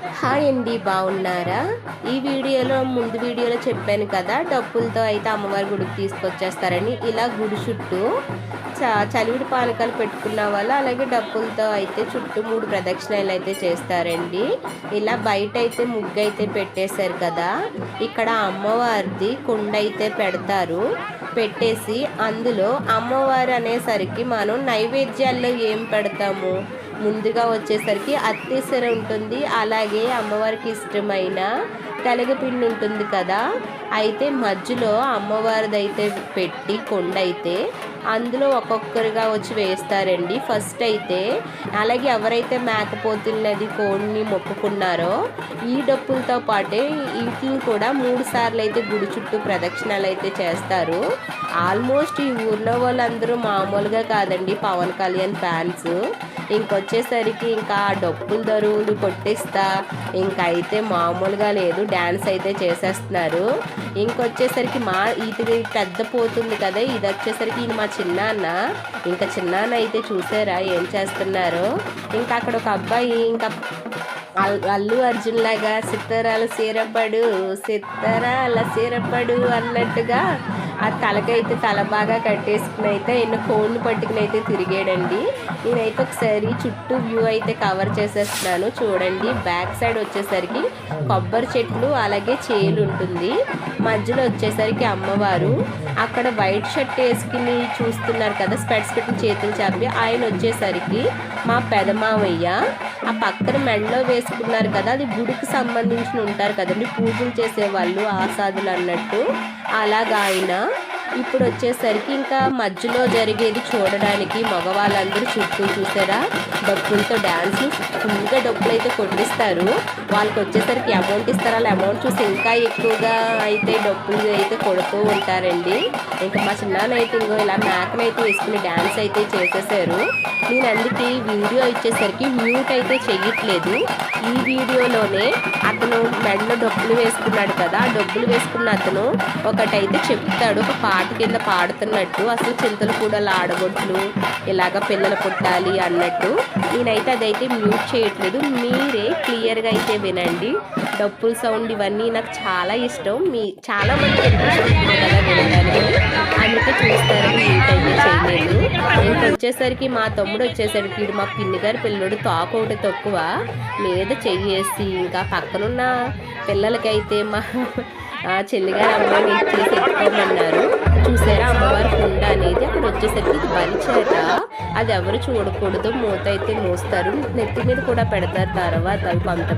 Hi అండి బాగున్నారా? ఈ వీడియోలో ముందు వీడియోలో చెప్పాను కదా డప్పులతో అయితే అమ్మవారి గుడికి తీసుకొచ్చేస్తారని. ఇలా గుడి చుట్టూ చ చలివిడి పానకాలు పెట్టుకున్న వాళ్ళు అలాగే డప్పులతో అయితే చుట్టూ మూడు ప్రదక్షిణాలు అయితే చేస్తారండి. ఇలా బయట అయితే ముగ్గు అయితే పెట్టేశారు కదా ఇక్కడ అమ్మవారిది కుండ అయితే పెడతారు. పెట్టేసి అందులో అమ్మవారు అనేసరికి మనం నైవేద్యాల్లో ఏం పెడతాము? ముందుగా వచ్చేసరికి అత్తేసర ఉంటుంది అలాగే అమ్మవారికి ఇష్టమైన తెలగపిండి ఉంటుంది కదా. అయితే మధ్యలో అమ్మవారిదైతే పెట్టి కొండ అయితే అందులో ఒక్కొక్కరుగా వచ్చి వేస్తారండి. ఫస్ట్ అయితే అలాగే ఎవరైతే మేకపోతున్నది కోడిని మొక్కుకున్నారో ఈ డప్పులతో పాటే వీటిని కూడా మూడు సార్లు అయితే గుడి చుట్టూ ప్రదక్షిణాలు అయితే చేస్తారు. ఆల్మోస్ట్ ఈ ఊర్లో వాళ్ళందరూ మామూలుగా కాదండి పవన్ కళ్యాణ్ ఫ్యాన్స్. ఇంకొచ్చేసరికి ఇంకా డప్పులు దరువులు కొట్టిస్తా ఇంకైతే అయితే మామూలుగా లేదు డ్యాన్స్ అయితే చేసేస్తున్నారు. ఇంకొచ్చేసరికి మా ఇది పెద్ద పోతుంది కదా ఇది వచ్చేసరికి ఇది మా చిన్నాన్న ఇంకా చిన్నాన్న అయితే చూసారా ఏం చేస్తున్నారు? ఇంకా అక్కడ ఒక అబ్బాయి ఇంకా అల్లు అర్జున్ లాగా సిత్తరాల సీరపడు సిత్తరాల సీరపడు అన్నట్టుగా ఆ తలకైతే తల బాగా కట్టేసుకుని అయితే ఎన్నో కోళ్ళు పట్టుకుని అయితే తిరిగాడండి. నేనైతే ఒకసారి చుట్టూ వ్యూ అయితే కవర్ చేసేస్తున్నాను. చూడండి బ్యాక్ సైడ్ వచ్చేసరికి కొబ్బరి చెట్లు అలాగే చేలు ఉంటుంది. మధ్యలో వచ్చేసరికి అమ్మవారు. అక్కడ వైట్ షర్ట్ వేసుకుని చూస్తున్నారు కదా స్పెట్స్ పెట్టిన చేతులు చాపి. ఆయన వచ్చేసరికి మా పెదమావయ్య ఆ పక్కన మెడలో వేసుకున్నారు కదా అది గుడికి సంబంధించిన ఉంటారు కదండి. పూజలు చేసేవాళ్ళు ఆసాదులు అన్నట్టు. అలాగా ఆయన ఇప్పుడు వచ్చేసరికి ఇంకా మధ్యలో జరిగేది చూడడానికి మగవాళ్ళందరూ చుట్టూ చూసారా? డప్పులతో డ్యాన్స్ ఫుల్గా డబ్బులు అయితే కొట్టిస్తారు. వాళ్ళకి వచ్చేసరికి అమౌంట్ ఇస్తారు. వాళ్ళ అమౌంట్ చూసి ఇంకా ఎక్కువగా అయితే డబ్బులు అయితే కొడుతూ ఉంటారండి. ఇంకా మా చిన్నాన్న ఇంకో ఇలా మేకలు అయితే వేసుకుని డ్యాన్స్ అయితే చేసేసారు. నేను అందుకే వీడియో ఇచ్చేసరికి మ్యూట్ అయితే చెయ్యట్లేదు. ఈ వీడియోలోనే అతను మెడలో డబ్బులు వేసుకున్నాడు కదా డబ్బులు వేసుకున్న అతను ఒకటైతే చెప్తాడు ఒక పాట కింద పాడుతున్నట్టు అసలు చింతలు కూడా ఆడగొట్లు ఇలాగ పిల్లలు పుట్టాలి అన్నట్టు. నేనైతే అదైతే మ్యూట్ చేయట్లేదు మీరే క్లియర్గా అయితే వినండి. డప్పుల సౌండ్ ఇవన్నీ నాకు చాలా ఇష్టం మీ చాలా మంది కదా వినడానికి. అందుకే చూస్తారు వచ్చేసరికి మా తమ్ముడు వచ్చేసరికి వీడు మా పిన్ని గారి పిల్లడు తాకు ఒకటి తక్కువ. మీద చెయ్యేసి ఇంకా పక్కనున్న పిల్లలకైతే మా ఆ చెల్లిగారు అమ్మాయిని ఇచ్చేసి ఎత్తుకోమన్నారు. చూసారా అమ్మవారి కుండ అనేది అక్కడ వచ్చేసరికి ఇది బలిచేట. అది ఎవరు చూడకూడదు. మూత అయితే మోస్తారు. నెత్తి మీద కూడా పెడతారు. తర్వాత అవి పంట